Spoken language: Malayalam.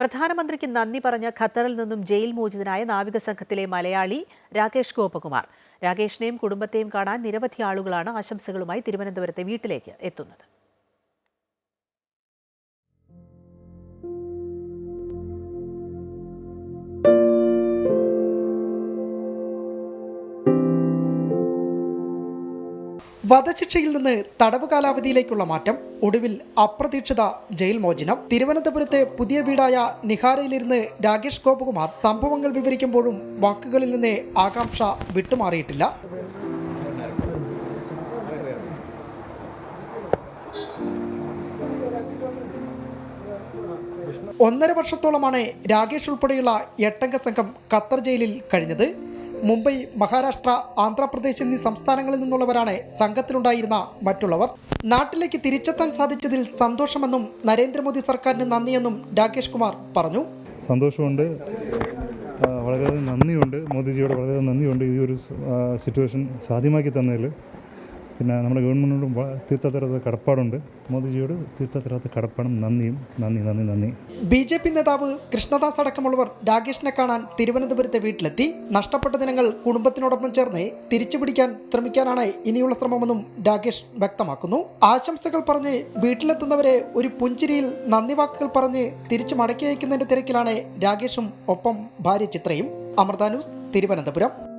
പ്രധാനമന്ത്രിക്ക് നന്ദി പറഞ്ഞ ഖത്തറിൽ നിന്നും ജയിൽ മോചിതനായ നാവിക സംഘത്തിലെ മലയാളി രാകേഷ് ഗോപകുമാർ. രാകേഷിനെയും കുടുംബത്തെയും കാണാൻ നിരവധി ആളുകളാണ് ആശംസകളുമായി തിരുവനന്തപുരത്തെ വീട്ടിലേക്ക് എത്തുന്നത്. വധശിക്ഷയിൽ നിന്ന് തടവ് കാലാവധിയിലേക്കുള്ള മാറ്റം ഒടുവിൽ അപ്രതീക്ഷിത ജയിൽ മോചനം. തിരുവനന്തപുരത്തെ പുതിയ വീടായ നിഹാരയിലിരുന്ന് രാകേഷ് ഗോപകുമാർ സംഭവങ്ങൾ വിവരിക്കുമ്പോഴും വാക്കുകളിൽ നിന്ന് ആകാംക്ഷ വിട്ടുമാറിയിട്ടില്ല. ഒന്നര വർഷത്തോളമാണ് രാകേഷ് ഉൾപ്പെടെയുള്ള എട്ടംഗ സംഘം ഖത്തർ ജയിലിൽ കഴിഞ്ഞത്. മുംബൈ മഹാരാഷ്ട്ര ആന്ധ്രാപ്രദേശ് എന്നീ സംസ്ഥാനങ്ങളിൽ നിന്നുള്ളവരാണ് സംഘത്തിലുണ്ടായിരുന്ന മറ്റുള്ളവർ. നാട്ടിലേക്ക് തിരിച്ചെത്താൻ സാധിച്ചതിൽ സന്തോഷമെന്നും നരേന്ദ്രമോദി സർക്കാരിന് നന്ദിയെന്നും രാകേഷ് കുമാർ പറഞ്ഞു. സന്തോഷമുണ്ട്. വളരെ നന്ദിയുണ്ട്. മോദിജിയോട് വളരെ നന്ദിയുണ്ട് ഈ ഒരു സിറ്റുവേഷൻ സാധ്യമാക്കി തന്നതിൽ. പിന്നെ നമ്മുടെ ഗവൺമെന്റിനോടും തീർച്ചയായിട്ടും കടപ്പാടുണ്ട്. മോദിജിയോട് തീർച്ചയായിട്ടും കടപ്പാടും. നന്ദിയും. നന്ദി നന്ദി നന്ദി. ബി ജെ പി നേതാവ് കൃഷ്ണദാസ് അടക്കമുള്ളവർ രാകേഷിനെ കാണാൻ തിരുവനന്തപുരത്തെ വീട്ടിലെത്തി. നഷ്ടപ്പെട്ട ദിനങ്ങൾ കുടുംബത്തിനോടൊപ്പം ചേർന്ന് തിരിച്ചുപിടിക്കാൻ ശ്രമിക്കാനാണ് ഇനിയുള്ള ശ്രമമെന്നും രാകേഷ് വ്യക്തമാക്കുന്നു. ആശംസകൾ പറഞ്ഞ് വീട്ടിലെത്തുന്നവരെ ഒരു പുഞ്ചിരിയിൽ നന്ദി വാക്കുകൾ പറഞ്ഞ് തിരിച്ചു മടക്കി അയക്കുന്നതിന്റെ തിരക്കിലാണ് രാകേഷും ഒപ്പം ഭാര്യ ചിത്രയും. അമൃത ന്യൂസ് തിരുവനന്തപുരം.